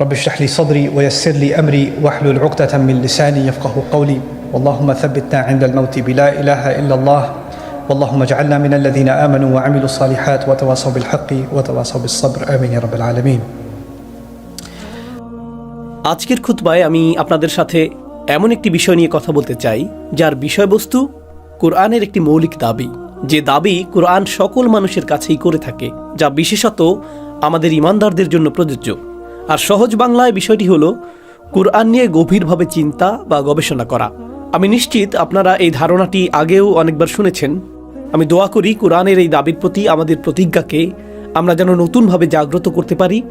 رب اشرح لي صدري ويسر لي أمري واحلل عقدة من لساني يفقه قولي اللهم ثبتنا عند الموت بلا إله إلا الله واللهم اجعلنا من الذين آمنوا وعملوا الصالحات وتواصوا بالحق وتواصوا بالصبر آمين يا رب العالمين আজকের খুতবায় আমি আপনাদের সাথে এমন একটি বিষয় নিয়ে কথা বলতে চাই যার বিষয়বস্তু কোরআনের একটি মৌলিক দাবি যে দাবি কোরআন সকল মানুষের কাছেই করে থাকে যা বিশেষত আমাদের ইমানদারদের জন্য প্রযোজ্য আর সহজ বাংলায় বিষয়টি হলো, কোরআন নিয়ে গভীরভাবে চিন্তা বা গবেষণা করা। আমি নিশ্চিত আপনারা এই ধারণাটি আগেও অনেকবার শুনেছেন। আমি দোয়া করি কোরআনের এই দাবির প্রতি আমাদের প্রতিজ্ঞাকে আমরা যেন নতুনভাবে জাগ্রত করতে পারি।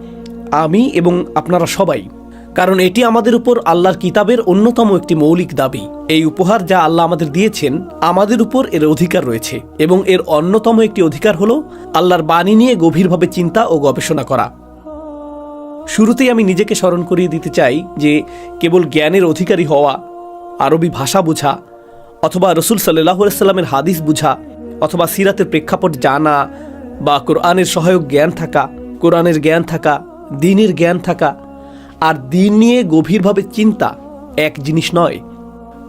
আমি এবং আপনারা সবাই। কারণ এটি আমাদের উপর আল্লাহর কিতাবের অন্যতম একটি মৌলিক দাবি। এই উপহার যা আল্লাহ আমাদের দিয়েছেন, আমাদের উপর এর অধিকার রয়েছে এবং এর অন্যতম একটি অধিকার হলো, আল্লাহর বাণী নিয়ে গভীরভাবে চিন্তা ও গবেষণা করা। শুরুতেই আমি নিজেকে স্মরণ করিয়ে দিতে চাই যে কেবল জ্ঞানের অধিকারী হওয়া, আরবি ভাষা বোঝা, অথবা রসুল সাল্লাহ সাল্লামের হাদিস বুঝা, অথবা সিরাতের প্রেক্ষাপট জানা, বা কোরআনের সহায়ক জ্ঞান থাকা, কোরআনের জ্ঞান থাকা, দিনের জ্ঞান থাকা, আর দিন নিয়ে গভীরভাবে চিন্তা এক জিনিস নয়।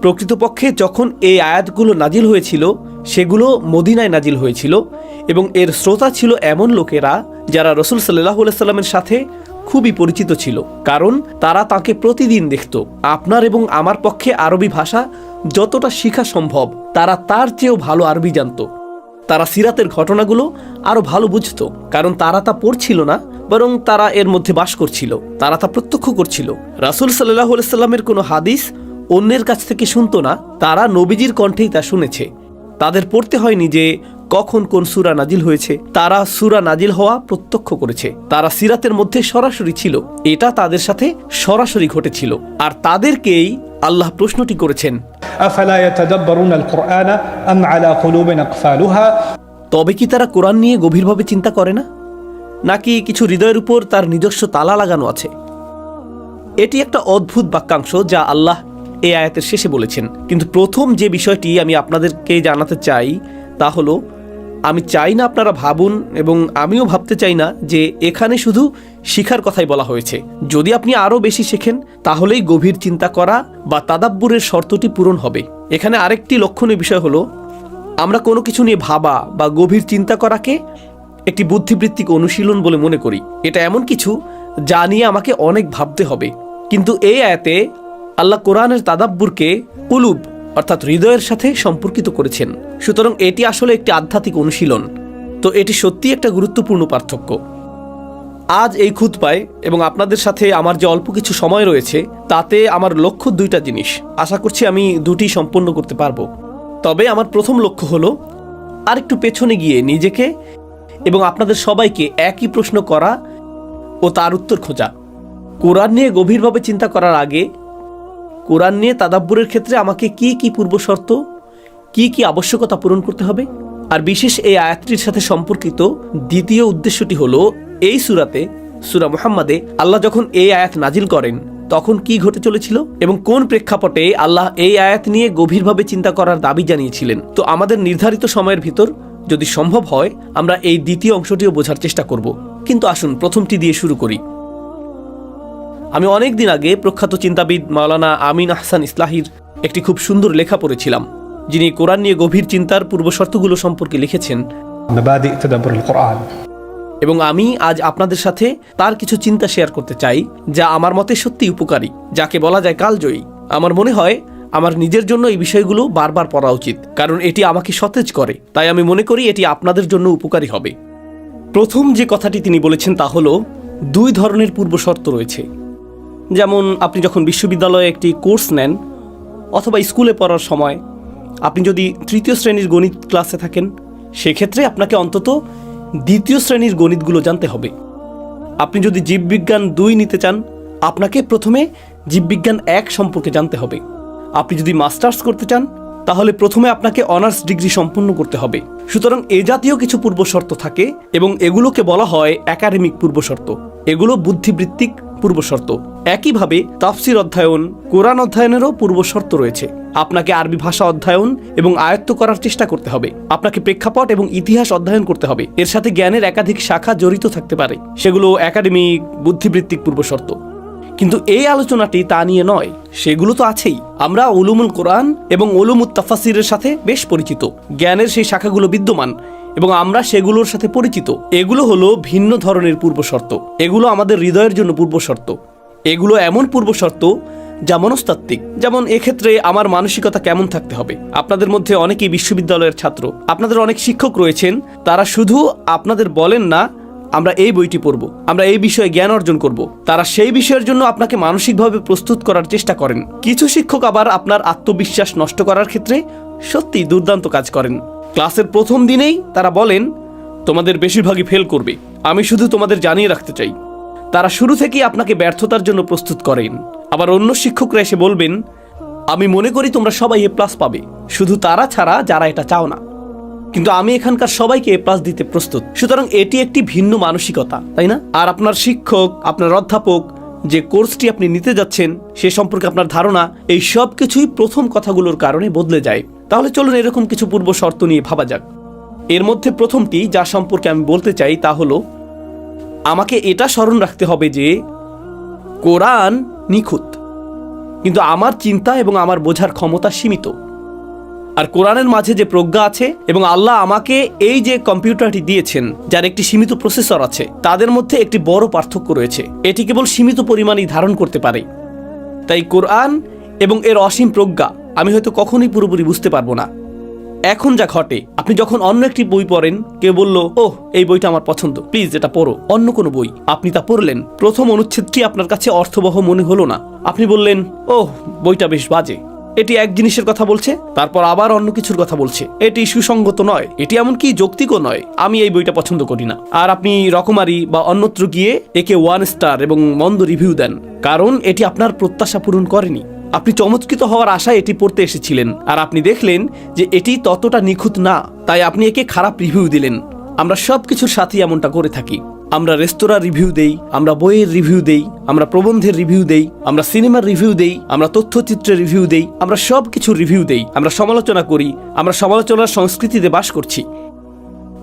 প্রকৃতপক্ষে যখন এই আয়াতগুলো নাজিল হয়েছিল, সেগুলো মদিনায় নাজিল হয়েছিল এবং এর শ্রোতা ছিল এমন লোকেরা যারা রসুল সাল্লাহ সাল্লামের সাথে খুবই পরিচিত ছিল, কারণ তারা তাকে প্রতিদিন দেখত। আপনার এবং আমার পক্ষে আরবি ভাষা যতটা শেখা সম্ভব, তারা তার চেয়েও ভালো আরবি জানত। তারা সিরাতের ঘটনাগুলো আরও ভালো বুঝত, কারণ তারা তা পড়ছিল না, বরং তারা এর মধ্যে বাস করছিল, তারা তা প্রত্যক্ষ করছিল। রাসুল সাল্লাহ সাল্লামের কোনো হাদিস অন্যের কাছ থেকে শুনতো না, তারা নবীজির কণ্ঠেই তা শুনেছে। তাদের পড়তে হয়নি যে কখন কোন সুরা নাজিল হয়েছে তারা সুরা নাজিল হওয়া প্রত্যক্ষ করেছে। তারা সিরাতের মধ্যে সরাসরি ছিল এটা তাদের সাথে সরাসরি ঘটেছিল। আর তাদেরকেই আল্লাহ প্রশ্নটি করেছেন তবে কি তারা কোরআন নিয়ে গভীরভাবে চিন্তা করে না? নাকি কিছু হৃদয়ের উপর তার নিজস্ব তালা লাগানো আছে? এটি একটা অদ্ভুত বাক্যাংশ যা আল্লাহ এই আয়াতের শেষে বলেছেন। কিন্তু প্রথম যে বিষয়টি আমি আপনাদেরকে জানাতে চাই তা হলো আমি চাই না আপনারা ভাবুন এবং আমিও ভাবতে চাই না যে এখানে শুধু শিখার কথাই বলা হয়েছে। যদি আপনি আরও বেশি শেখেন, তাহলেই গভীর চিন্তা করা বা তাদাব্বুরের শর্তটি পূরণ হবে। এখানে আরেকটি লক্ষণীয় বিষয় হলো, আমরা কোনো কিছু নিয়ে ভাবা বা গভীর চিন্তা করাকে একটি বুদ্ধিবৃত্তিক অনুশীলন বলে মনে করি। এটা এমন কিছু যা নিয়ে আমাকে অনেক ভাবতে হবে। কিন্তু এই আয়াতে আল্লাহ কোরআনের তাদাব্বুরকে কুলুব অর্থাৎ হৃদয়ের সাথে সম্পর্কিত করেছেন। সুতরাং এটি আসলে একটি আধ্যাত্মিক অনুশীলন। তো এটি সত্যি একটা গুরুত্বপূর্ণ পার্থক্য। আজ এই খুতপায় এবং আপনাদের সাথে আমার যে অল্প কিছু সময় রয়েছে, তাতে আমার লক্ষ্য দুইটা জিনিস। আশা করছি আমি দুটি সম্পন্ন করতে পারব। তবে আমার প্রথম লক্ষ্য হলো, আরেকটু পেছনে গিয়ে নিজেকে এবং আপনাদের সবাইকে একই প্রশ্ন করা ও তার উত্তর খোঁজা। কোরআন নিয়ে গভীরভাবে চিন্তা করার আগে কোরআন নিয়ে তাদাব্বুরের ক্ষেত্রে আমাকে কি কি পূর্বশর্ত, কি কি আবশ্যকতা পূরণ করতে হবে? আর বিশেষ এই আয়াতটির সাথে সম্পর্কিত দ্বিতীয় উদ্দেশ্যটি হলো, এই সুরাতে, সুরা মুহাম্মাদে আল্লাহ যখন এই আয়াত নাজিল করেন, তখন কি ঘটে চলেছিল এবং কোন প্রেক্ষাপটে আল্লাহ এই আয়াত নিয়ে গভীরভাবে চিন্তা করার দাবি জানিয়েছিলেন? তো আমাদের নির্ধারিত সময়ের ভিতর যদি সম্ভব হয়, আমরা এই দ্বিতীয় অংশটিও বোঝার চেষ্টা করব। কিন্তু আসুন প্রথমটি দিয়ে শুরু করি। আমি অনেক দিন আগে প্রখ্যাত চিন্তাবিদ মাওলানা আমিন আহসান ইসলাহির একটি খুব সুন্দর লেখা পড়েছিলাম যিনি কোরআন নিয়ে গভীর চিন্তার পূর্বশর্তগুলো সম্পর্কে লিখেছেন। এবং আমি আজ আপনাদের সাথে তার কিছু চিন্তা শেয়ার করতে চাই যা আমার মতে সত্যি উপকারী যাকে বলা যায় কালজয়ী। আমার মনে হয় আমার নিজের জন্য এই বিষয়গুলো বারবার পড়া উচিত কারণ এটি আমাকে সতেজ করে তাই আমি মনে করি এটি আপনাদের জন্য উপকারী হবে। প্রথম যে কথাটি তিনি বলেছেন তা হলো দুই ধরনের পূর্বশর্ত রয়েছে। যেমন আপনি যখন বিশ্ববিদ্যালয়ে একটি কোর্স নেন অথবা স্কুলে পড়ার সময় আপনি যদি তৃতীয় শ্রেণির গণিত ক্লাসে থাকেন, সেক্ষেত্রে আপনাকে অন্তত দ্বিতীয় শ্রেণির গণিতগুলো জানতে হবে। আপনি যদি জীববিজ্ঞান দুই নিতে চান, আপনাকে প্রথমে জীববিজ্ঞান এক সম্পর্কে জানতে হবে। আপনি যদি মাস্টার্স করতে চান, তাহলে প্রথমে আপনাকে অনার্স ডিগ্রি সম্পন্ন করতে হবে। সুতরাং এ জাতীয় কিছু পূর্বশর্ত থাকে এবং এগুলোকে বলা হয় একাডেমিক পূর্বশর্ত। এগুলো বুদ্ধিবৃত্তিক পূর্বশর্ত। একইভাবে তাফসির অধ্যয়ন, কোরআন অধ্যয়নেরও পূর্বশর্ত রয়েছে। আপনাকে আরবি ভাষা অধ্যয়ন এবং আয়ত্ত করার চেষ্টা করতে হবে। আপনাকে প্রেক্ষাপট এবং ইতিহাস অধ্যয়ন করতে হবে। এর সাথে জ্ঞানের একাধিক শাখা জড়িত থাকতে পারে। সেগুলো একাডেমিক, বুদ্ধিবৃত্তিক পূর্বশর্ত। কিন্তু এই আলোচনাটি তা নিয়ে নয়। সেগুলো তো আছেই। আমরা উলুমুল কোরআন এবং উলুমুত তাফাসিরের সাথে বেশ পরিচিত। জ্ঞানের সেই শাখাগুলো বিদ্যমান। এবং আমরা সেগুলোর সাথে পরিচিত। এগুলো হলো ভিন্ন ধরনের পূর্বশর্ত। এগুলো আমাদের হৃদয়ের জন্য পূর্বশর্ত। এগুলো এমন পূর্বশর্ত যা মনস্তাত্ত্বিক। যেমন এক্ষেত্রে আমার মানসিকতা কেমন থাকতে হবে। আপনাদের মধ্যে অনেকেই বিশ্ববিদ্যালয়ের ছাত্র। আপনাদের অনেক শিক্ষক রয়েছেন। তারা শুধু আপনাদের বলেন না, আমরা এই বইটি পড়ব। আমরা এই বিষয়ে জ্ঞান অর্জন করব। তারা সেই বিষয়ের জন্য আপনাকে মানসিকভাবে প্রস্তুত করার চেষ্টা করেন। কিছু শিক্ষক আবার আপনার আত্মবিশ্বাস নষ্ট করার ক্ষেত্রে সত্যি দুর্দান্ত কাজ করেন। ক্লাসের প্রথম দিনেই তারা বলেন, তোমাদের বেশিরভাগই ফেল করবে। আমি শুধু তোমাদের জানিয়ে রাখতে চাই। তারা শুরু থেকেই আপনাকে ব্যর্থতার জন্য প্রস্তুত করেন। আবার অন্য শিক্ষকরা এসে বলবেন, আমি মনে করি তোমরা সবাই এ প্লাস পাবে। শুধু তারা ছাড়া যারা এটা চাও না। কিন্তু আমি এখানকার সবাইকে এ প্লাস দিতে প্রস্তুত। সুতরাং এটি একটি ভিন্ন মানসিকতা, তাই না? আর আপনার শিক্ষক, আপনার অধ্যাপক যে কোর্সটি আপনি নিতে যাচ্ছেন, সে সম্পর্কে আপনার ধারণা, এই সব কিছুই প্রথম কথাগুলোর কারণে বদলে যায়। তাহলে চলুন এরকম কিছু পূর্ব শর্ত নিয়ে ভাবা যাক। এর মধ্যে প্রথমটি, যা সম্পর্কে আমি বলতে চাই তা হলো, আমাকে এটা স্মরণ রাখতে হবে যে, কোরআন নিখুঁত। কিন্তু আমার চিন্তা এবং আমার বোঝার ক্ষমতা সীমিত। আর কোরআনের মাঝে যে প্রজ্ঞা আছে এবং আল্লাহ আমাকে এই যে কম্পিউটারটি দিয়েছেন, যার একটি সীমিত প্রসেসর আছে, তাদের মধ্যে একটি বড় পার্থক্য রয়েছে। এটি কেবল সীমিত পরিমাণেই ধারণ করতে পারে। তাই কোরআন এবং এর অসীম প্রজ্ঞা আমি হয়তো কখনোই পুরোপুরি বুঝতে পারব না। এখন যা ঘটে, আপনি যখন অন্য একটি বই পড়েন, কেউ বলল, ওহ, এই বইটা আমার পছন্দ, প্লিজ এটা পড়ো। অন্য কোনো বই। আপনি তা পড়লেন, প্রথম অনুচ্ছেদটি আপনার কাছে অর্থবহ মনে হলো না। আপনি বললেন, ওহ, বইটা বেশ বাজে। এটি এক জিনিসের কথা বলছে, তারপর আবার অন্য কিছুর কথা বলছে। এটি সুসঙ্গত নয়, এটি এমনকি যৌক্তিকও নয়। আমি এই বইটা পছন্দ করি না। আর আপনি রকমারি বা অন্যত্র গিয়ে একে ওয়ান স্টার এবং মন্দ রিভিউ দেন, কারণ এটি আপনার প্রত্যাশা পূরণ করেনি। আপনি চমৎকৃত হওয়ার আশায় এটি পড়তে এসেছিলেন, আর আপনি দেখলেন যে এটি ততটা নিখুঁত না, তাই আপনি একে খারাপ রিভিউ দিলেন। আমরা সব কিছুর সাথেই এমনটা করে থাকি। আমরা রেস্তোরাঁ রিভিউ দেই, আমরা বইয়ের রিভিউ দেই, আমরা প্রবন্ধের রিভিউ দেই, আমরা সিনেমার রিভিউ দেই, আমরা তথ্যচিত্রের রিভিউ দেই, আমরা সব কিছুর রিভিউ দেই, আমরা সমালোচনা করি, আমরা সমালোচনার সংস্কৃতিতে বাস করছি।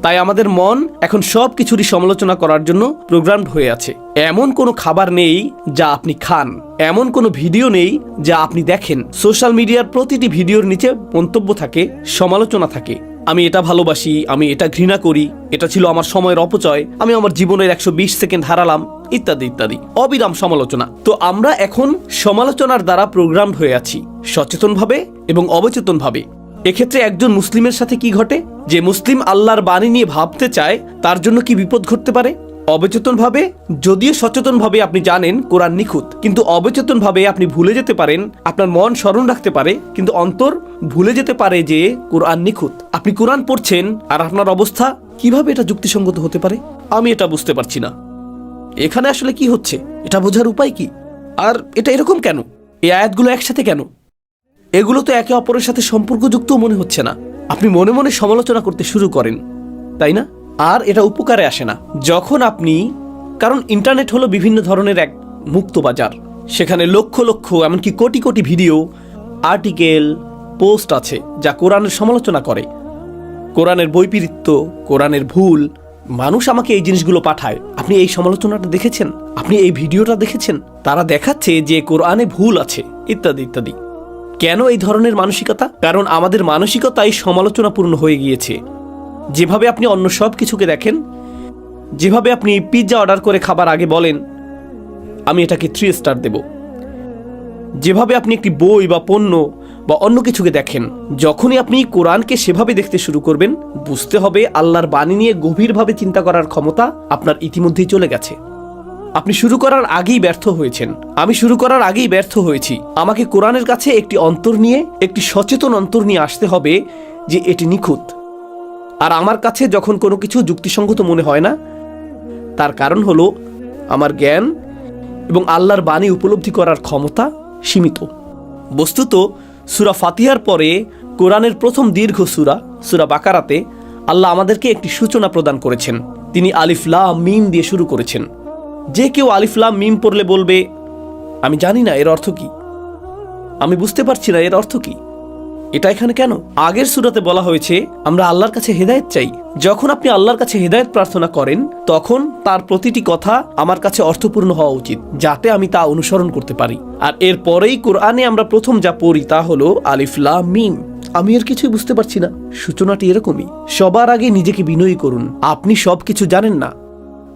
তাই আমাদের মন এখন সব কিছুরই সমালোচনা করার জন্য প্রোগ্রামড হয়ে আছে। এমন কোনো খাবার নেই যা আপনি খান। এমন কোনো ভিডিও নেই যা আপনি দেখেন। সোশ্যাল মিডিয়ার প্রতিটি ভিডিওর নিচে মন্তব্য থাকে, সমালোচনা থাকে। আমি এটা ভালোবাসি, আমি এটা ঘৃণা করি, এটা ছিল আমার সময়ের অপচয়, আমি আমার জীবনের একশো বিশ সেকেন্ড হারালাম, ইত্যাদি ইত্যাদি। অবিরাম সমালোচনা। তো আমরা এখন সমালোচনার দ্বারা প্রোগ্রাম হয়ে আছি, সচেতনভাবে এবং অবচেতনভাবে। এক্ষেত্রে একজন মুসলিমের সাথে কি ঘটে? যে মুসলিম আল্লাহর বাণী নিয়ে ভাবতে চায়, তার জন্য কি বিপদ ঘটতে পারে? অবচেতনভাবে, যদিও সচেতনভাবে আপনি জানেন কোরআন নিখুঁত, কিন্তু অবচেতনভাবে আপনি ভুলে যেতে পারেন, আপনার মন স্মরণ রাখতে পারে, কিন্তু অন্তর ভুলে যেতে পারে যে কোরআন নিখুঁত। আপনি কোরআন পড়ছেন, আর আপনার অবস্থা কীভাবে এটা যুক্তিসঙ্গত হতে পারে? আমি এটা বুঝতে পারছি না। এখানে আসলে কি হচ্ছে? এটা বোঝার উপায় কি? আর এটা এরকম কেন? এই আয়াতগুলো একসাথে কেন? এগুলো তো একে অপরের সাথে সম্পর্কযুক্ত মনে হচ্ছে না। আপনি মনে মনে সমালোচনা করতে শুরু করেন, তাই না? আর এটা উপকারে আসে না। যখন আপনি, কারণ ইন্টারনেট হলো বিভিন্ন ধরনের এক মুক্ত বাজার। সেখানে লক্ষ লক্ষ, এমনকি crore crore video, article, post আছে, যা কোরআনের সমালোচনা করে। কোরআনের বৈপরীত্য, কোরআনের ভুল, মানুষ আমাকে এই জিনিসগুলো পাঠায়। আপনি এই সমালোচনাটা দেখেছেন? আপনি এই ভিডিওটা দেখেছেন? তারা দেখাচ্ছে যে কোরআনে ভুল আছে, ইত্যাদি ইত্যাদি। কেন এই ধরনের মানসিকতা? কারণ আমাদের মানসিকতাই সমালোচনাপূর্ণ হয়ে গিয়েছে। যেভাবে আপনি অন্য সব কিছুকে দেখেন, যেভাবে আপনি পিৎজা অর্ডার করে খাবার আগে বলেন, আমি এটাকে থ্রি স্টার দেব। যেভাবে আপনি একটি বই বা পণ্য বা অন্য কিছুকে দেখেন, যখনই আপনি কোরআনকে সেভাবে দেখতে শুরু করবেন, বুঝতে হবে আল্লাহর বাণী নিয়ে গভীরভাবে চিন্তা করার ক্ষমতা আপনার ইতিমধ্যেই চলে গেছে। আপনি শুরু করার আগেই ব্যর্থ হয়েছেন। আমি শুরু করার আগেই ব্যর্থ হয়েছি। আমাকে কোরআনের কাছে একটি অন্তর নিয়ে, একটি সচেতন অন্তর নিয়ে আসতে হবে যে এটি নিখুঁত। আর আমার কাছে যখন কোনো কিছু যুক্তিসঙ্গত মনে হয় না, তার কারণ হলো আমার জ্ঞান এবং আল্লাহর বাণী উপলব্ধি করার ক্ষমতা সীমিত। বস্তুত সুরা ফাতিহার পরে কোরআনের প্রথম দীর্ঘ সুরা সুরা বাকারাতে আল্লাহ আমাদেরকে একটি সূচনা প্রদান করেছেন। তিনি আলিফলা মিম দিয়ে শুরু করেছেন। যে কেউ আলিফলা মিম পড়লে বলবে, আমি জানি না, এর অর্থ কি? আমি বুঝতে পারছি না, এর অর্থ কি? এটা এখানে কেন? আগের সুরাতে বলা হয়েছে, আমরা আল্লাহর কাছে হেদায়েত চাই। যখন আপনি আল্লাহর কাছে হেদায়েত প্রার্থনা করেন, তখন তার প্রতিটি কথা আমার কাছে অর্থপূর্ণ হওয়া উচিত, যাতে আমি তা অনুসরণ করতে পারি। আর এরপরেই কোরআনে আমরা প্রথম যা পড়ি তা হলো আলিফলা মিম। আমি আর কিছুই বুঝতে পারছি না। সূচনাটি এরকমই। সবার আগে নিজেকে বিনয়ী করুন। আপনি সবকিছু জানেন না।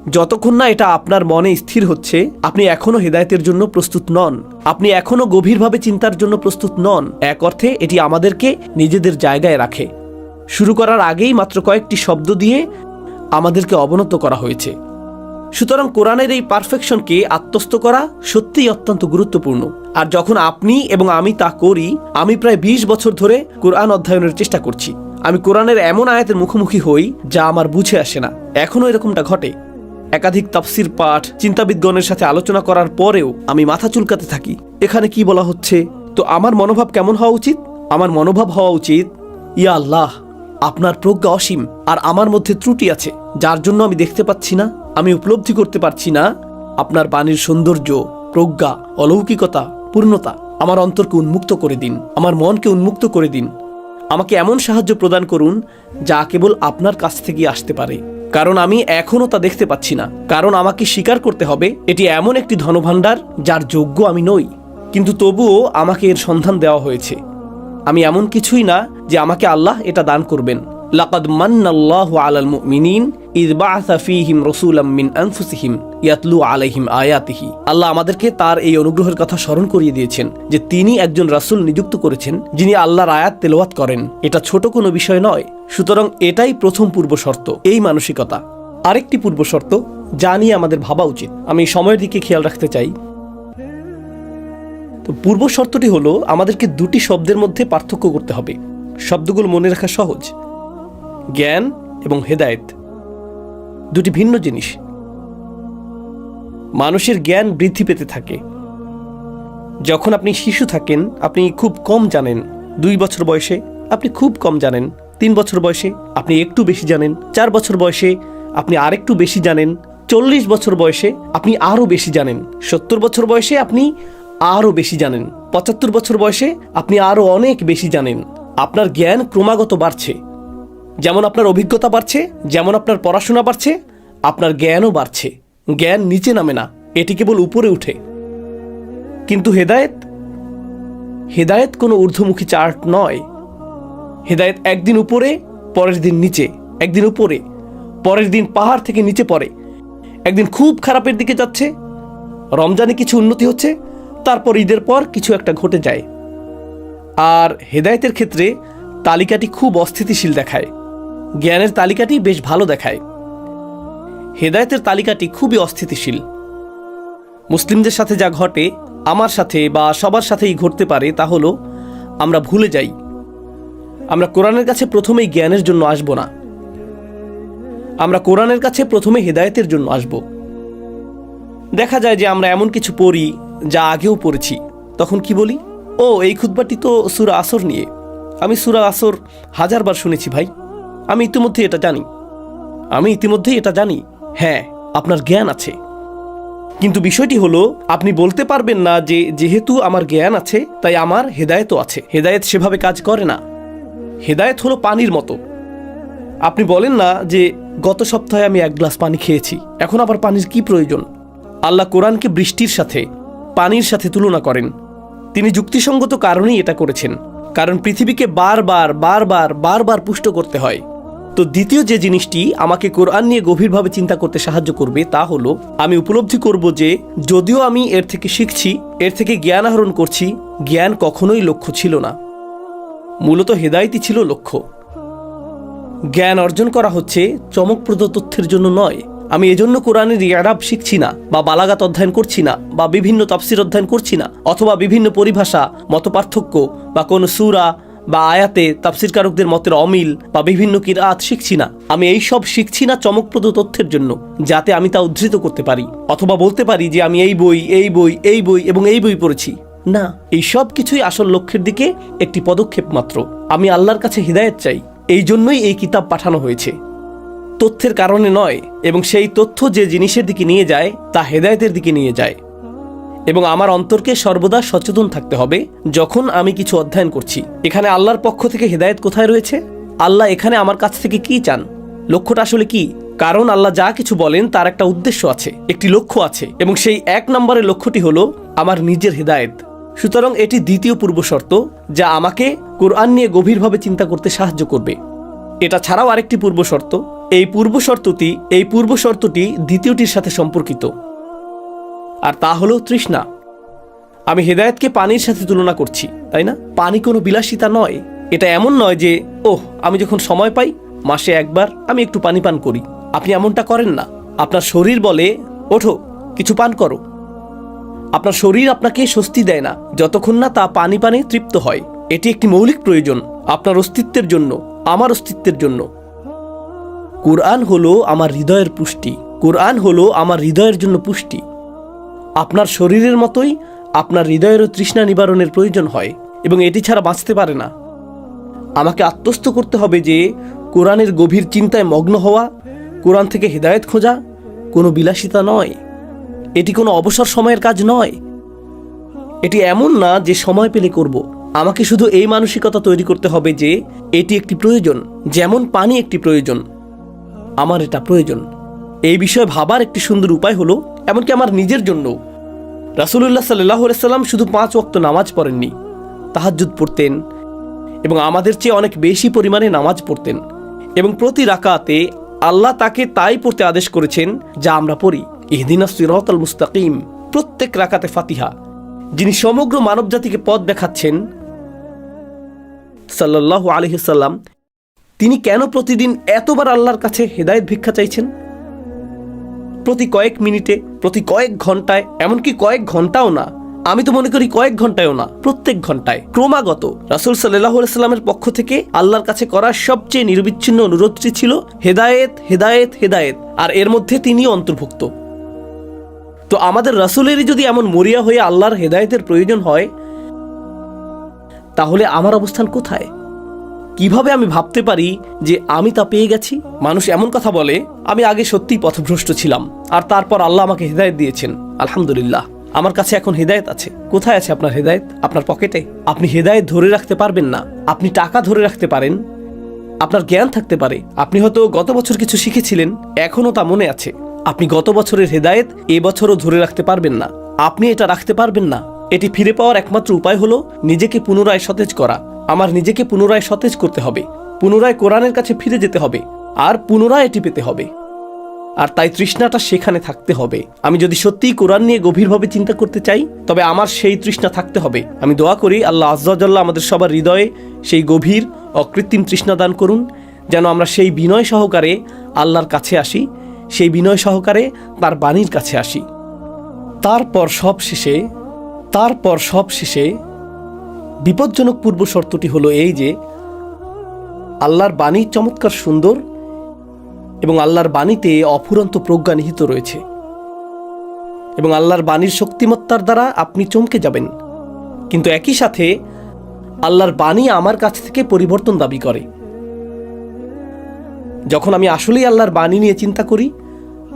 যতক্ষণ না এটা আপনার মনে স্থির হচ্ছে, আপনি এখনও হেদায়েতের জন্য প্রস্তুত নন। আপনি এখনও গভীরভাবে চিন্তার জন্য প্রস্তুত নন। এক অর্থে, এটি আমাদেরকে নিজেদের জায়গায় রাখে। শুরু করার আগেই মাত্র কয়েকটি শব্দ দিয়ে আমাদেরকে অবনত করা হয়েছে। সুতরাং কোরআনের এই পারফেকশনকে আত্মস্থ করা সত্যিই অত্যন্ত গুরুত্বপূর্ণ। আর যখন আপনি এবং আমি তা করি, আমি প্রায় ২০ বছর ধরে কোরআন অধ্যয়নের চেষ্টা করছি। আমি কোরআনের এমন আয়াতের মুখোমুখি হই যা আমার বুঝে আসে না। এখনও এরকমটা ঘটে। একাধিক তাফসির পাঠ চিন্তাবিদগণের সাথে আলোচনা করার পরেও আমি মাথা চুলকাতে থাকি। এখানে কি বলা হচ্ছে? তো আমার মনোভাব কেমন হওয়া উচিত? আমার মনোভাব হওয়া উচিত, ইয়া আল্লাহ, আপনার প্রজ্ঞা অসীম আর আমার মধ্যে ত্রুটি আছে, যার জন্য আমি দেখতে পাচ্ছি না, আমি উপলব্ধি করতে পারছি না। আপনার বাণীর সৌন্দর্য, প্রজ্ঞা, অলৌকিকতা, পূর্ণতা আমার অন্তরকে উন্মুক্ত করে দিন, আমার মনকে উন্মুক্ত করে দিন। আমাকে এমন সাহায্য প্রদান করুন যা কেবল আপনার কাছ থেকে আসতে পারে। কারণ আমি এখনও তা দেখতে পাচ্ছি না। কারণ আমাকে স্বীকার করতে হবে, এটি এমন একটি ধনভাণ্ডার যার যোগ্য আমি নই। কিন্তু তবুও আমাকে এর সন্ধান দেওয়া হয়েছে। আমি এমন কিছুই না যে আমাকে আল্লাহ এটা দান করবেন। লাকাদ মান্নাল্লাহু আলাল মুমিনিন ইদ বাআসা ফীহিম রাসূলাম মিন আনফুসিহিম ইয়াতলু আলাইহিম আয়াতিহি। আল্লাহ আমাদেরকে তার এই অনুগ্রহের কথা স্মরণ করিয়ে দিয়েছেন যে তিনি একজন রাসূল নিযুক্ত করেছেন যিনি আল্লাহর আয়াত তেলাওয়াত করেন। এটা ছোট কোনো বিষয় নয়, সুতরাং এটাই প্রথম পূর্ব শর্ত, এই মানসিকতা। আরেকটি পূর্ব শর্ত, যা নিয়ে আমাদের ভাবা উচিত। আমি সময়ের দিকে খেয়াল রাখতে চাই। তো পূর্ব শর্তটি হলো, আমাদেরকে দুটি শব্দের মধ্যে পার্থক্য করতে হবে। শব্দগুলো মনে রাখা সহজ। জ্ঞান এবং হেদায়েত। দুটি ভিন্ন জিনিস। মানুষের জ্ঞান বৃদ্ধি পেতে থাকে। যখন আপনি শিশু থাকেন, আপনি খুব কম জানেন দুই বছর বয়সে, আপনি খুব কম জানেন তিন বছর বয়সে, আপনি একটু বেশি জানেন চার বছর বয়সে, আপনি আরেকটু বেশি জানেন চল্লিশ বছর বয়সে, আপনি আরও বেশি জানেন সত্তর বছর বয়সে, আপনি আরও বেশি জানেন পঁচাত্তর বছর বয়সে, আপনি আরও অনেক বেশি জানেন। আপনার জ্ঞান ক্রমাগত বাড়ছে। যেমন আপনার অভিজ্ঞতা বাড়ছে, যেমন আপনার পড়াশোনা বাড়ছে, আপনার জ্ঞানও বাড়ছে। জ্ঞান নিচে নামে না, এটি কেবল উপরে উঠে। কিন্তু হেদায়েত হেদায়েত কোনো ঊর্ধ্বমুখী চার্ট নয়। হেদায়েত একদিন উপরে, পরের দিন নিচে। একদিন উপরে, পরের দিন পাহাড় থেকে নিচে পড়ে। একদিন খুব খারাপের দিকে যাচ্ছে, রমজানে কিছু উন্নতি হচ্ছে, তারপর ঈদের পর কিছু একটা ঘটে যায়। আর হেদায়েতের ক্ষেত্রে তালিকাটি খুব অস্থিতিশীল দেখায়। জ্ঞানের তালিকাটি বেশ ভালো দেখায়। হেদায়েতের তালিকাটি খুবই অস্থিতিশীল। মুসলিমদের সাথে যা ঘটে, আমার সাথে বা সবার সাথেই ঘটতে পারে তা হলো, আমরা ভুলে যাই। আমরা কোরআনের কাছে প্রথমেই জ্ঞানের জন্য আসব না। আমরা কোরআনের কাছে প্রথমে হেদায়তের জন্য আসব। দেখা যায় যে আমরা এমন কিছু পড়ি যা আগেও পড়েছি। তখন কি বলি? ও, এই খুতবাটি তো সুরা আসর নিয়ে। আমি সুরা আসর হাজারবার শুনেছি ভাই। আমি ইতিমধ্যে এটা জানি। আমি ইতিমধ্যেই এটা জানি। হ্যাঁ আপনার জ্ঞান আছে। কিন্তু বিষয়টি হলো, আপনি বলতে পারবেন না যে যেহেতু আমার জ্ঞান আছে, তাই আমার হেদায়েতও আছে। হেদায়েত সেভাবে কাজ করে না। হেদায়েত হলো পানির মতো। আপনি বলেন না যে, গত সপ্তাহে আমি এক গ্লাস পানি খেয়েছি। এখন আবার পানির কি প্রয়োজন? আল্লাহ কোরআনকে বৃষ্টির সাথে, পানির সাথে তুলনা করেন। তিনি যুক্তিসঙ্গত কারণেই এটা করেছেন। কারণ পৃথিবীকে বারবার বারবার বারবার পুষ্ট করতে হয়। তো দ্বিতীয় যে জিনিসটি আমাকে কোরআন নিয়ে গভীরভাবে চিন্তা করতে সাহায্য করবে তা হলো, আমি উপলব্ধি করব যে যদিও আমি এর থেকে শিখছি, এর থেকে জ্ঞান আহরণ করছি, জ্ঞান কখনোই লক্ষ্য ছিল না। মূলত হেদায়তই ছিল লক্ষ্য। জ্ঞান অর্জন করা হচ্ছে চমকপ্রদ তথ্যের জন্য নয়। আমি এজন্য কোরআনের ইয়ারাব শিখছি না, বা বালাগাত অধ্যয়ন করছি না, বা বিভিন্ন তাফসির অধ্যয়ন করছি না, অথবা বিভিন্ন পরিভাষা, মতপার্থক্য, বা কোনো সুরা বা আয়াতে তাফসিরকারকদের মতের অমিল বা বিভিন্ন কিরাত শিখছি না। আমি এই সব শিখছি না চমকপ্রদ তথ্যের জন্য, যাতে আমি তা উদ্ধৃত করতে পারি। অথবা বলতে পারি যে, আমি এই বই এই বই এই বই এবং এই বই পড়েছি। না, এই সব কিছুই আসল লক্ষ্যের দিকে একটি পদক্ষেপ মাত্র। আমি আল্লাহর কাছে হৃদায়ত চাই। এই জন্যই এই কিতাব পাঠানো হয়েছে। তথ্যের কারণে নয়, এবং সেই তথ্য যে জিনিসের দিকে নিয়ে যায়, তা হেদায়েতের দিকে নিয়ে যায়। এবং আমার অন্তরকে সর্বদা সচেতন থাকতে হবে যখন আমি কিছু অধ্যয়ন করছি। এখানে আল্লাহর পক্ষ থেকে হেদায়েত কোথায় রয়েছে? আল্লাহ এখানে আমার কাছ থেকে কি চান? লক্ষ্যটা আসলে কি? কারণ আল্লাহ যা কিছু বলেন তার একটা উদ্দেশ্য আছে, একটি লক্ষ্য আছে, এবং সেই এক নম্বরের লক্ষ্যটি হলো আমার নিজের হেদায়েত। সুতরাং এটি দ্বিতীয় পূর্ব শর্ত, যা আমাকে কোরআন নিয়ে গভীরভাবে চিন্তা করতে সাহায্য করবে। এটা ছাড়াও আরেকটি পূর্ব শর্ত, এই পূর্ব শর্তটি, এই পূর্ব শর্তটি দ্বিতীয়টির সাথে সম্পর্কিত। আর তা হলো তৃষ্ণা। আমি হেদায়েতকে পানির সাথে তুলনা করছি, তাই না? পানি কোনো বিলাসিতা নয়। এটা এমন নয় যে, ওহ, আমি যখন সময় পাই, মাসে একবার আমি একটু পানি পান করি। আপনি এমনটা করেন না। আপনার শরীর বলে, ওঠো, কিছু পান করো। আপনার শরীর আপনাকে স্বস্তি দেয় না। যতক্ষণ না তা পানি পানে তৃপ্ত হয়। এটি একটি মৌলিক প্রয়োজন, আপনার অস্তিত্বের জন্য, আমার অস্তিত্বের জন্য। কোরআন হলো আমার হৃদয়ের পুষ্টি। কোরআন হলো আমার হৃদয়ের জন্য পুষ্টি। আপনার শরীরের মতোই আপনার হৃদয়েরও তৃষ্ণা নিবারণের প্রয়োজন হয় এবং এটি ছাড়া বাঁচতে পারে না। আমাকে আত্মস্থ করতে হবে যে কোরআনের গভীর চিন্তায় মগ্ন হওয়া, কোরআন থেকে হেদায়েত খোঁজা কোনো বিলাসিতা নয়। এটি কোনো অবসর সময়ের কাজ নয়। এটি এমন না যে সময় পেলে করব। আমাকে শুধু এই মানসিকতা তৈরি করতে হবে যে এটি একটি প্রয়োজন, যেমন পানি একটি প্রয়োজন। আমার এটা প্রয়োজন। এই বিষয়ে ভাবার একটি সুন্দর উপায় হলো, এমনকি আমার নিজের জন্য। রাসুলুল্লাহ সাল্লাহ সাল্লাম শুধু পাঁচ ওয়াক্ত নামাজ পড়েননি, তাহাজ্জুদ পড়তেন এবং আমাদের চেয়ে অনেক বেশি পরিমাণে নামাজ পড়তেন এবং প্রতি রাকাতে আল্লাহ তাকে তাই পড়তে আদেশ করেছেন যা আমরা পড়ি। ইহদিনা সিরাতাল মুস্তাকিম, প্রত্যেক রাকাতে ফাতিহা। যিনি সমগ্র মানবজাতিকে পথ দেখাচ্ছেন সাল্লাল্লাহু আলাইহি সাল্লাম তিনি কেন প্রতিদিন এতবার আল্লাহর কাছে হেদায়েত ভিক্ষা চাইছেন? প্রতি কয়েক মিনিটে, প্রতি কয়েক ঘন্টায়, এমনকি কয়েক ঘন্টাও না। আমি তো মনে করি কয়েক ঘন্টায়ও না, প্রত্যেক ঘন্টায়। ক্রমাগত রাসুল সাল্লাহ সাল্লামের পক্ষ থেকে আল্লাহর কাছে করা সবচেয়ে নির্বিচ্ছিন্ন অনুরোধটি ছিল, হেদায়েত হেদায়েত হেদায়েত। আর এর মধ্যে তিনিও অন্তর্ভুক্ত। তো আমাদের রাসুলেরই যদি এমন মরিয়া হয়ে আল্লাহর হেদায়েতের প্রয়োজন হয়, তাহলে আমার অবস্থান কোথায়? কীভাবে আমি ভাবতে পারি যে আমি তা পেয়ে গেছি? মানুষ এমন কথা বলে, আমি আগে সত্যিই পথভ্রষ্ট ছিলাম, আর তারপর আল্লাহ আমাকে হেদায়েত দিয়েছেন। আলহামদুলিল্লাহ। আমার কাছে এখন হেদায়েত আছে। কোথায় আছে আপনার হেদায়েত? আপনার পকেটে? আপনি হেদায়েত ধরে রাখতে পারবেন না। আপনি টাকা ধরে রাখতে পারেন। আপনার জ্ঞান থাকতে পারে। আপনি হয়তো গত বছর কিছু শিখেছিলেন, এখনও তা মনে আছে। আপনি গত বছরের হেদায়েত এবছরও ধরে রাখতে পারবেন না। আপনি এটা রাখতে পারবেন না। এটি ফিরে পাওয়ার একমাত্র উপায় হলো নিজেকে পুনরায় সতেজ করা। আমার নিজেকে পুনরায় সতেজ করতে হবে, পুনরায় কোরআনের কাছে ফিরে যেতে হবে, আর পুনরায় এটি পেতে হবে। আর তাই তৃষ্ণাটা সেখানে থাকতে হবে। আমি যদি সত্যিই কোরআন নিয়ে গভীরভাবে চিন্তা করতে চাই, তবে আমার সেই তৃষ্ণা থাকতে হবে। আমি দোয়া করি আল্লাহ আজ্লাহ আমাদের সবার হৃদয়ে সেই গভীর, অকৃত্রিম তৃষ্ণা দান করুন, যেন আমরা সেই বিনয় সহকারে আল্লাহর কাছে আসি, সেই বিনয় সহকারে তার বাণীর কাছে আসি। তারপর সব শেষে তারপর সব শেষে বিপজ্জনক পূর্ব শর্তটি হলো এই যে, আল্লাহর বাণী চমৎকার সুন্দর এবং আল্লাহর বাণীতে অফুরন্ত প্রজ্ঞা নিহিত রয়েছে। এবং আল্লাহর বাণীর শক্তিমত্তার দ্বারা আপনি চমকে যাবেন। কিন্তু একই সাথে আল্লাহর বাণী আমার কাছ থেকে পরিবর্তন দাবি করে। যখন আমি আসলেই আল্লাহর বাণী নিয়ে চিন্তা করি,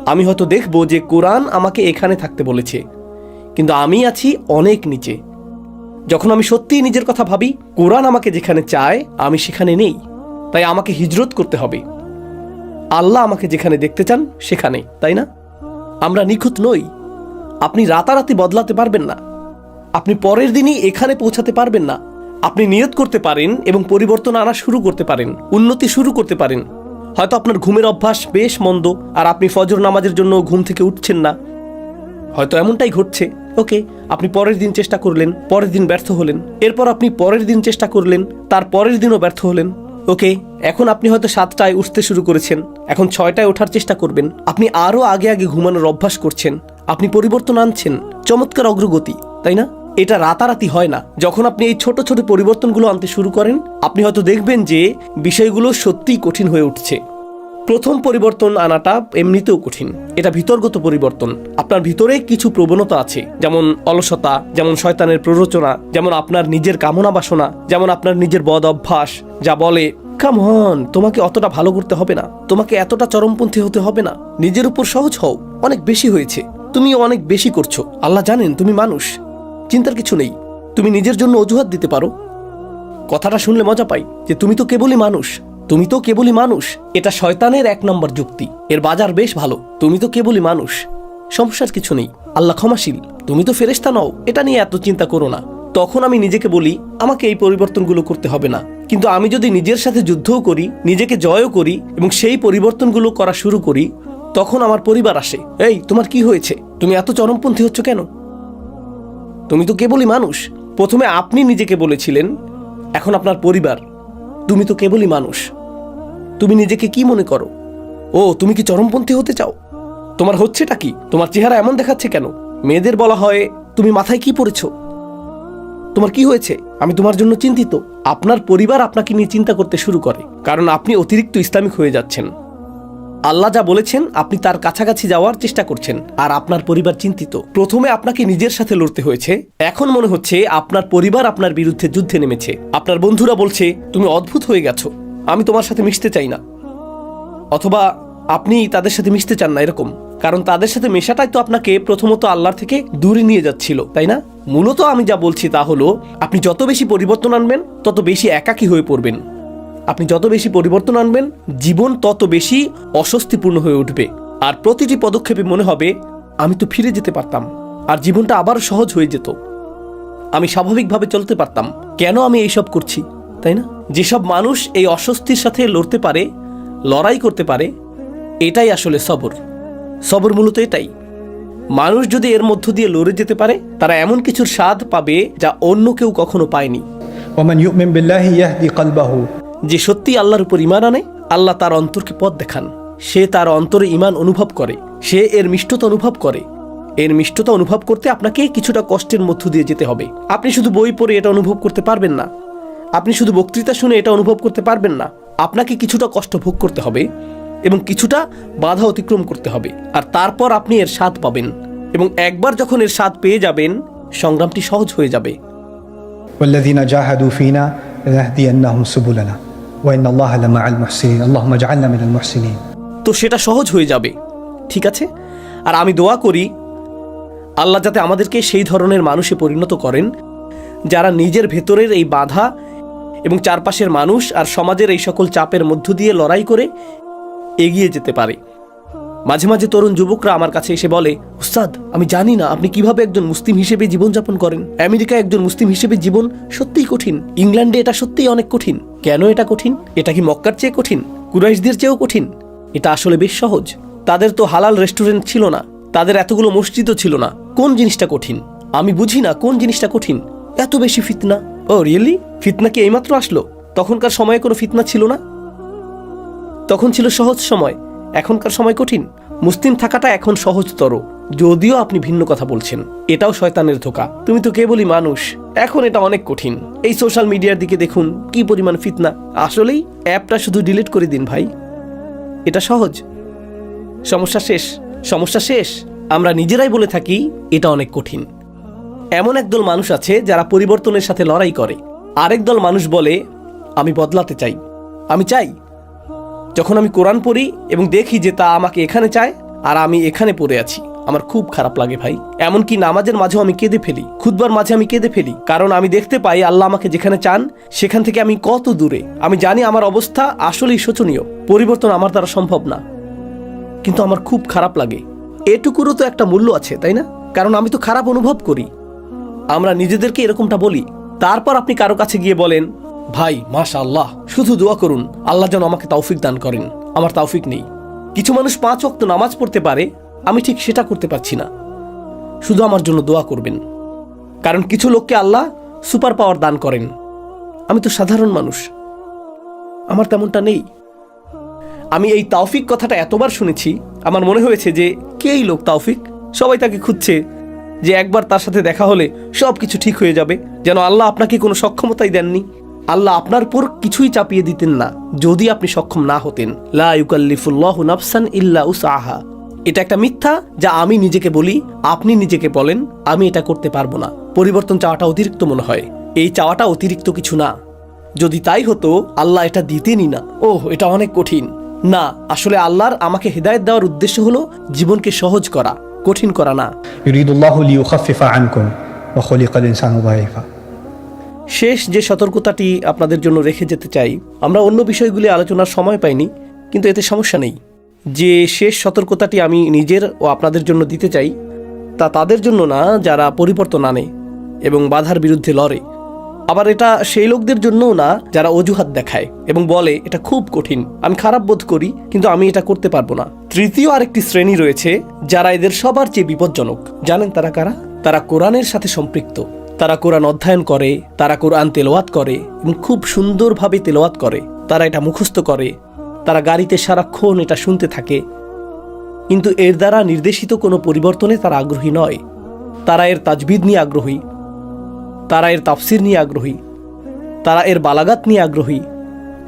আমি হয়তো দেখব যে কোরআন আমাকে এখানে থাকতে বলেছে। কিন্তু আমি আছি অনেক নিচে। যখন আমি সত্যিই নিজের কথা ভাবি, কোরআন আমাকে যেখানে চায়, আমি সেখানে নেই। তাই আমাকে হিজরত করতে হবে। আল্লাহ আমাকে যেখানে দেখতে চান, সেখানে, তাই না? আমরা নিখুঁত নই। আপনি রাতারাতি বদলাতে পারবেন না। আপনি পরের দিনই এখানে পৌঁছাতে পারবেন না। আপনি নিয়ত করতে পারেন এবং পরিবর্তন আনা শুরু করতে পারেন, উন্নতি শুরু করতে পারেন। হয়তো আপনার ঘুমের অভ্যাস বেশ মন্দ, আর আপনি ফজর নামাজের জন্য ঘুম থেকে উঠছেন না। হয়তো এমনটাই ঘটছে। ওকে, আপনি পরের দিন চেষ্টা করলেন, পরের দিন ব্যর্থ হলেন। এরপর আপনি পরের দিন চেষ্টা করলেন, তার পরের দিনও ব্যর্থ হলেন। ওকে, এখন আপনি হয়তো সাতটায় উঠতে শুরু করেছেন, এখন ছয়টায় ওঠার চেষ্টা করবেন। আপনি আরও আগে আগে ঘুমানোর অভ্যাস করছেন, আপনি পরিবর্তন আনছেন, চমৎকার অগ্রগতি, তাই না? এটা রাতারাতি হয় না। যখন আপনি এই ছোট ছোট পরিবর্তনগুলো আনতে শুরু করেন, আপনি হয়তো দেখবেন যে বিষয়গুলো সত্যিই কঠিন হয়ে উঠছে। প্রথম পরিবর্তন আনাটা এমনিতেও কঠিন। এটা ভিতরগত পরিবর্তন। আপনার ভিতরে কিছু প্রবণতা আছে, যেমন অলসতা, যেমন শয়তানের প্ররোচনা, যেমন আপনার নিজের কামনা বাসনা, যেমন আপনার নিজের বদ অভ্যাস, যা বলে কামন তোমাকে অতটা ভালো করতে হবে না। তোমাকে এতটা চরমপন্থী হতে হবে না। নিজের উপর সহজ হও। অনেক বেশি হয়েছে। তুমি অনেক বেশি করছ। আল্লাহ জানেন তুমি মানুষ। চিন্তার কিছু নেই। তুমি নিজের জন্য অজুহাত দিতে পারো। কথাটা শুনলে মজা পাই যে তুমি তো কেবলই মানুষ। তুমি তো কেবলই মানুষ, এটা শয়তানের এক নম্বর যুক্তি। এর বাজার বেশ ভালো, তুমি তো কেবলই মানুষ। সমস্যার কিছু নেই। আল্লাহ ক্ষমাশীল, তুমি তো ফেরেশতা নও, এটা নিয়ে এত চিন্তা করো না। তখন আমি নিজেকে বলি, আমাকে এই পরিবর্তনগুলো করতে হবে না। কিন্তু আমি যদি নিজের সাথে যুদ্ধও করি, নিজেকে জয়ও করি, এবং সেই পরিবর্তনগুলো করা শুরু করি, তখন আমার পরিবার আসে। এই, তোমার কি হয়েছে? তুমি এত চরমপন্থী হচ্ছ কেন? তুমি তো কেবলই মানুষ। প্রথমে আপনি নিজেকে বলেছিলেন, এখন আপনার পরিবার। তুমি তো কেবলই মানুষ। তুমি নিজেকে কি মনে করো? ও, তুমি কি চরমপন্থী হতে চাও? তোমার হচ্ছেটা কি? তোমার চেহারা এমন দেখাচ্ছে কেন? মেয়েদের বলা হয়, তুমি মাথায় কি পড়েছ তোমার কি হয়েছে? আমি তোমার জন্য চিন্তিত। আপনার পরিবার আপনাকে নিয়ে চিন্তা করতে শুরু করে, কারণ আপনি অতিরিক্ত ইসলামিক হয়ে যাচ্ছেন। আল্লাহ যা বলেছেন, আপনি তার কাছাকাছি যাওয়ার চেষ্টা করছেন, আর আপনার পরিবার চিন্তিত। প্রথমে আপনাকে নিজের সাথে লড়তে হয়েছে। এখন মনে হচ্ছে, আপনার পরিবার আপনার বিরুদ্ধে যুদ্ধে নেমেছে। আপনার বন্ধুরা বলছে, তুমি অদ্ভুত হয়ে গেছো। আমি তোমার সাথে মিশতে চাই না। অথবা আপনি তাদের সাথে মিশতে চান না এরকম। কারণ তাদের সাথে মেশাটাই তো আপনাকে প্রথমত আল্লাহর থেকে দূরে নিয়ে যাচ্ছিল, তাই না? মূলত আমি যা বলছি তা হলো, আপনি যত বেশি পরিবর্তন আনবেন, তত বেশি একাকী হয়ে পড়বেন। আপনি যত বেশি পরিবর্তন আনবেন, জীবন তত বেশি অস্বস্তিপূর্ণ হয়ে উঠবে। আর প্রতিটি পদক্ষেপে মনে হবে, আমি তো ফিরে যেতে পারতাম, আর জীবনটা আবারও সহজ হয়ে যেত। আমি স্বাভাবিকভাবে চলতে পারতাম, কেন আমি এইসব করছি, তাই না? যেসব মানুষ এই অস্বস্তির সাথে লড়তে পারে লড়াই করতে পারে এটাই আসলে সবর। সবর মূলত এটাই। মানুষ যদি এর মধ্য দিয়ে লড়ে যেতে পারে তারা এমন কিছুর স্বাদ পাবে যা অন্য কেউ কখনো পায়নি। যে সত্যি আল্লাহর উপর ইমান আনে আল্লাহ তার অন্তরকে পথ দেখান। সে তার অন্তরে ইমান অনুভব করে সে এর মিষ্টতা অনুভব করে। এর মিষ্টতা অনুভব করতে আপনাকে কিছুটা কষ্টের মধ্য দিয়ে যেতে হবে। আপনি শুধু বই পড়ে এটা অনুভব করতে পারবেন না। আপনি শুধু বক্তৃতা শুনে এটা অনুভব করতে পারবেন না আপনাকে কিছুটা কষ্ট ভোগ করতে হবে এবং কিছুটা বাধা অতিক্রম করতে হবে আর তারপর আপনি এর স্বাদ পাবেন এবং একবার যখন এর স্বাদ পেয়ে যাবেন সংগ্রামটি সহজ হয়ে যাবে والذين جاهدوا فينا لنهدينهم سبلنا وإن الله لمع المحسنين اللهم اجعلنا من المحسنين তো সেটা সহজ হয়ে যাবে ঠিক আছে আর আমি দোয়া করি আল্লাহ যাতে আমাদেরকে সেই ধরনের মানুষে পরিণত করেন যারা নিজের ভেতরের এই বাধা এবং চারপাশের মানুষ আর সমাজের এই সকল চাপের মধ্য দিয়ে লড়াই করে এগিয়ে যেতে পারে। মাঝে মাঝে তরুণ যুবকরা আমার কাছে এসে বলে, উস্তাদ, আমি জানি না আপনি কীভাবে একজন মুসলিম হিসেবে জীবনযাপন করেন। আমেরিকায় একজন মুসলিম হিসেবে জীবন সত্যিই কঠিন। ইংল্যান্ডে এটা সত্যিই অনেক কঠিন। কেন এটা কঠিন? এটা কি মক্কার চেয়ে কঠিন? কুরাইশদের চেয়েও কঠিন। এটা আসলে বেশ সহজ। তাদের তো হালাল রেস্টুরেন্ট ছিল না। তাদের এতগুলো মসজিদও ছিল না। কোন জিনিসটা কঠিন? আমি বুঝি না কোন জিনিসটা কঠিন। এত বেশি ফিতনা। ও রিয়েলি ফিতনা কি এইমাত্র আসলো? তখনকার সময়ে কোনো ফিতনা ছিল না? তখন ছিল সহজ সময়, এখনকার সময় কঠিন। মুসলিম থাকাটা এখন সহজতর, যদিও আপনি ভিন্ন কথা বলছেন। এটাও শয়তানের ধোকা। তুমি তো কেবলই মানুষ, এখন এটা অনেক কঠিন। এই সোশ্যাল মিডিয়ার দিকে দেখুন, কি পরিমাণ ফিতনা। আসলেই, অ্যাপটা শুধু ডিলিট করে দিন ভাই। এটা সহজ। সমস্যা শেষ। সমস্যা শেষ। আমরা নিজেরাই বলে থাকি, এটা অনেক কঠিন। এমন একদল মানুষ আছে যারা পরিবর্তনের সাথে লড়াই করে। আরেক দল মানুষ বলে, আমি বদলাতে চাই। আমি চাই, যখন আমি কোরআন পড়ি এবং দেখি যে তা আমাকে এখানে চায় আর আমি এখানে পড়ে আছি। আমার খুব খারাপ লাগে ভাই। এমনকি নামাজের মাঝেও আমি কেঁদে ফেলি। খুদবার মাঝে আমি কেঁদে ফেলি। কারণ আমি দেখতে পাই আল্লাহ আমাকে যেখানে চান, সেখান থেকে আমি কত দূরে। আমি জানি আমার অবস্থা আসলেই শোচনীয়। পরিবর্তন আমার দ্বারা সম্ভব না। কিন্তু আমার খুব খারাপ লাগে। এটুকুরও তো একটা মূল্য আছে, তাই না? কারণ আমি তো খারাপ অনুভব করি। আমরা নিজেদেরকে এরকমটা বলি। তারপর আপনি কারও কাছে গিয়ে বলেন, ভাই মাশা আল্লাহ শুধু দোয়া করুন, আল্লাহ যেন আমাকে তৌফিক দান করেন। আমার তৌফিক নেই। কিছু মানুষ পাঁচ ওয়াক্ত নামাজ পড়তে পারে, আমি ঠিক সেটা করতে পারছি না। শুধু আমার জন্য দোয়া করবেন। কারণ কিছু লোককে আল্লাহ সুপার পাওয়ার দান করেন। আমি তো সাধারণ মানুষ। আমার তেমনটা নেই। আমি এই তাওফিক কথাটা এতবার শুনেছি, আমার মনে হয়েছে যে কে এই লোক তাওফিক সবাই তাকে খুঁজছে। যে একবার তার সাথে দেখা হলে সব কিছু ঠিক হয়ে যাবে। যেন আল্লাহ আপনাকে কোনো সক্ষমতাই দেননি। আল্লাহ আপনার উপর কিছুই চাপিয়ে দিতেন না, যদি আপনি সক্ষম না হতেন। লা নাফসান ইল্লা উসাহা এটা একটা মিথ্যা যা আমি নিজেকে বলি, আপনি নিজেকে বলেন, আমি এটা করতে পারব না। পরিবর্তন চাওয়াটা অতিরিক্ত মনে হয়। এই চাওয়াটা অতিরিক্ত কিছু না। যদি তাই হতো, আল্লাহ এটা দিতেনই না। ওহ, এটা অনেক কঠিন। না, আসলে আল্লাহর আমাকে হেদায়েত দেওয়ার উদ্দেশ্য হলো জীবনকে সহজ করা। কঠিন করা না। শেষ যে সতর্কতাটি আপনাদের জন্য রেখে যেতে চাই আমরা অন্য বিষয়গুলি আলোচনার সময় পাইনি কিন্তু এতে সমস্যা নেই। যে শেষ সতর্কতাটি আমি নিজের ও আপনাদের জন্য দিতে চাই তা তাদের জন্য না যারা পরিবর্তন আনে এবং বাধার বিরুদ্ধে লড়ে। আবার এটা সেই লোকদের জন্যও না যারা অজুহাত দেখায় এবং বলে, এটা খুব কঠিন, আমি খারাপ বোধ করি, কিন্তু আমি এটা করতে পারব না। তৃতীয় আরেকটি শ্রেণি রয়েছে যারা এদের সবার চেয়ে বিপজ্জনক। জানেন তারা কারা? তারা কোরআনের সাথে সম্পৃক্ত। তারা কোরআন অধ্যয়ন করে, তারা কোরআন তেলাওয়াত করে এবং খুব সুন্দরভাবে তেলাওয়াত করে। তারা এটা মুখস্থ করে। তারা গাড়িতে সারাক্ষণ এটা শুনতে থাকে। কিন্তু এর দ্বারা নির্দেশিত কোনো পরিবর্তনে তারা আগ্রহী নয়। তারা এর তাজবিদ নিয়ে আগ্রহী। তারা এর তাফসির নিয়ে আগ্রহী, তারা এর বালাগাত নিয়ে আগ্রহী,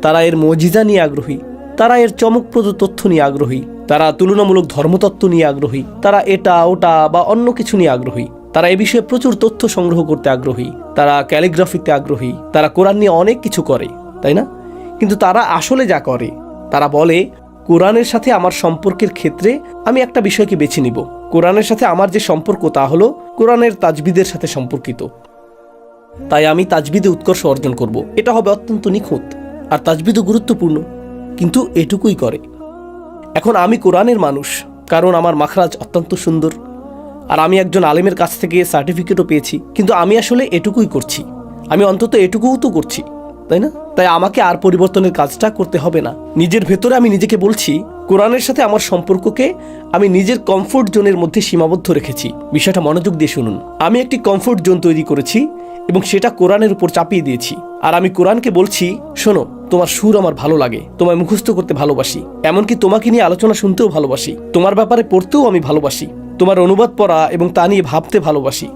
তারা এর মজিজা নিয়ে আগ্রহী, তারা এর চমকপ্রদ তথ্য নিয়ে আগ্রহী, তারা তুলনামূলক ধর্মতত্ত্ব নিয়ে আগ্রহী, তারা এটা, ওটা বা অন্য কিছু নিয়ে আগ্রহী, তারা এ বিষয়ে প্রচুর তথ্য সংগ্রহ করতে আগ্রহী, তারা ক্যালিগ্রাফিতে আগ্রহী, তারা কোরআন নিয়ে অনেক কিছু করে, তাই না? কিন্তু তারা আসলে যা করে, তারা বলে, কোরআনের সাথে আমার সম্পর্কের ক্ষেত্রে আমি একটা বিষয়কে বেছে নিব। কোরআনের সাথে আমার যে সম্পর্ক তা হলো কোরআনের তাজবিদের সাথে সম্পর্কিত। তাই আমি তাজবিদে উৎকর্ষ অর্জন করব। এটা হবে অত্যন্ত নিখুঁত আর তাজবিদও গুরুত্বপূর্ণ, কিন্তু এটুকুই করে। এখন আমি কোরআনের মানুষ, কারণ আমার মাখরাজ অত্যন্ত সুন্দর আর আমি একজন আলেমের কাছ থেকে সার্টিফিকেটও পেয়েছি, কিন্তু আমি আসলে এটুকুই করছি। আমি অন্তত এটুকুও তো করছি, তাই না? তাই আমাকে আর পরিবর্তনের কাজটা করতে হবে না। নিজের ভেতরে আমি নিজেকে বলছি কোরআনের সাথে আমার সম্পর্ককে আমি নিজের কমফোর্ট জোনের মধ্যে সীমাবদ্ধ রেখেছি। বিষয়টা মনোযোগ দিয়ে শুনুন। আমি একটি কমফোর্ট জোন তৈরি করেছি এবং সেটা কোরআনের উপর চাপিয়ে দিয়েছি। আর আমি কোরআনকে বলছি, শোনো, তোমার সুর আমার ভালো লাগে, তোমায় মুখস্থ করতে ভালোবাসি, এমনকি তোমাকে নিয়ে আলোচনা শুনতেও ভালোবাসি। তোমার ব্যাপারে পড়তেও আমি ভালোবাসি, তোমার অনুবাদ পড়া এবং তা নিয়ে ভাবতে ভালোবাসি।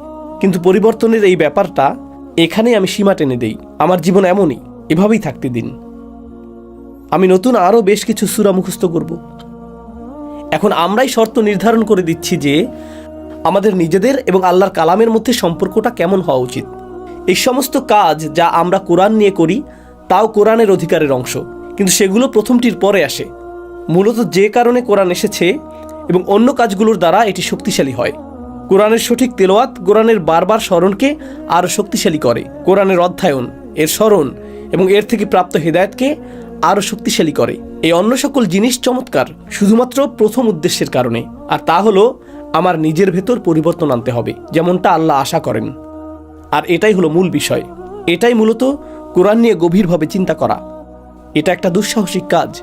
কিন্তু পরিবর্তনের এই ব্যাপারটা এখানেই আমি সীমা টেনে দেই। আমার জীবন এমনই, এভাবেই থাকতে দিন। আমি নতুন আরও বেশ কিছু সুরা মুখস্থ করব। এখন আমরাই শর্ত নির্ধারণ করে দিচ্ছি যে আমাদের নিজেদের এবং আল্লাহর কালামের মধ্যে সম্পর্কটা কেমন হওয়া উচিত। এই সমস্ত কাজ যা আমরা কোরআন নিয়ে করি, তাও কোরআনের অধিকারের অংশ। কিন্তু সেগুলো প্রথমটির পরে আসে। মূলত যে কারণে কোরআন এসেছে এবং অন্য কাজগুলোর দ্বারা এটি শক্তিশালী হয়। কোরআনের সঠিক তেলোয়াত কোরআনের বারবার স্মরণকে আরও শক্তিশালী করে। কোরআনের অধ্যায়ন, এর স্মরণ এবং এর থেকে প্রাপ্ত হেদায়তকে আরও শক্তিশালী করে। এই অন্য সকল জিনিস চমৎকার, শুধুমাত্র প্রথম উদ্দেশ্যের কারণে। আর তা হলো, আমার নিজের ভেতর পরিবর্তন আনতে হবে, যেমনটা আল্লাহ আশা করেন। আর এটাই হলো মূল বিষয়। এটাই মূলত কোরআন নিয়ে গভীরভাবে চিন্তা করা। এটা একটা দুঃসাহসিক কাজ।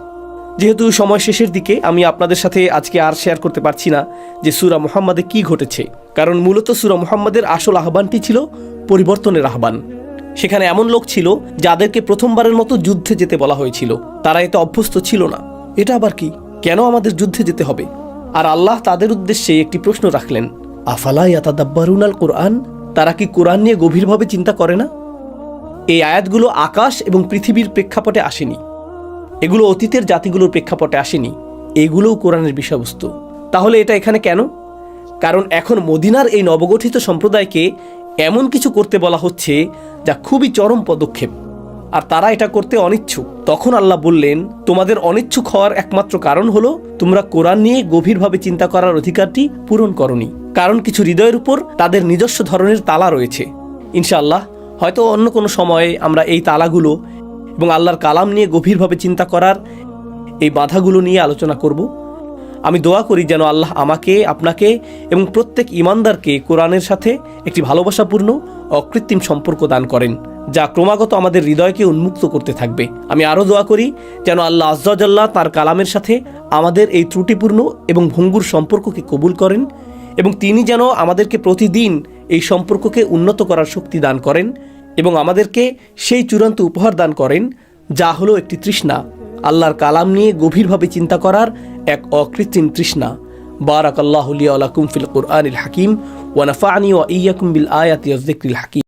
যেহেতু সময় শেষের দিকে, আমি আপনাদের সাথে আজকে আর শেয়ার করতে পারছি না যে সুরা মোহাম্মদে কি ঘটেছে। কারণ মূলত সুরা মোহাম্মদের আসল আহ্বানটি ছিল পরিবর্তনের আহ্বান। সেখানে এমন লোক ছিল যাদেরকে প্রথমবারের মতো যুদ্ধে যেতে বলা হয়েছিল। তারা এতে অভ্যস্ত ছিল না। এটা আবার কি? কেন আমাদের যুদ্ধে যেতে হবে? আর আল্লাহ তাদের উদ্দেশ্যে একটি প্রশ্ন রাখলেন, আফালা ইয়াতাদাব্বারুন আল কোরআন তারা কি কোরআন নিয়ে গভীরভাবে চিন্তা করে না? এই আয়াতগুলো আকাশ এবং পৃথিবীর প্রেক্ষাপটে আসেনি। এগুলো অতীতের জাতিগুলোর প্রেক্ষাপটে আসেনি। এগুলোও কোরআনের বিষয়বস্তু। তাহলে এটা এখানে কেন? কারণ এখন মদিনার এই নবগঠিত সম্প্রদায়কে এমন কিছু করতে বলা হচ্ছে যা খুবই চরম পদক্ষেপ। আর তারা এটা করতে অনিচ্ছুক। তখন আল্লাহ বললেন, তোমাদের অনিচ্ছুক হওয়ার একমাত্র কারণ হলো, তোমরা কোরআন নিয়ে গভীরভাবে চিন্তা করার অধিকারটি পূরণ করনি। কারণ কিছু হৃদয়ের উপর তাদের নিজস্ব ধরনের তালা রয়েছে। ইনশাআল্লাহ, হয়তো অন্য কোনো সময়ে আমরা এই তালাগুলো এবং আল্লাহর কালাম নিয়ে গভীরভাবে চিন্তা করার এই বাধাগুলো নিয়ে আলোচনা করব। আমি দোয়া করি যেন আল্লাহ আমাকে, আপনাকে এবং প্রত্যেক ইমানদারকে কোরআনের সাথে একটি ভালোবাসাপূর্ণ, অকৃত্রিম সম্পর্ক দান করেন, যা ক্রমাগত আমাদের হৃদয়কে উন্মুক্ত করতে থাকবে। আমি আরও দোয়া করি যেন আল্লাহ আজ্জাল্লাহ তার কালামের সাথে আমাদের এই ত্রুটিপূর্ণ এবং ভঙ্গুর সম্পর্ককে কবুল করেন এবং তিনি যেন আমাদেরকে প্রতিদিন এই সম্পর্ককে উন্নত করার শক্তি দান করেন এবং আমাদেরকে সেই চূড়ান্ত উপহার দান করেন, যা হলো একটি তৃষ্ণা। আল্লাহর কালাম নিয়ে গভীরভাবে চিন্তা করার এক অকৃত্রিম তৃষ্ণা। বারাক আল্লাহ আলাকুম ফিল কুরআনিল হাকিম ওয়ানাফানি ওয়া ইয়াকুম বিল আয়াতি হাকিম।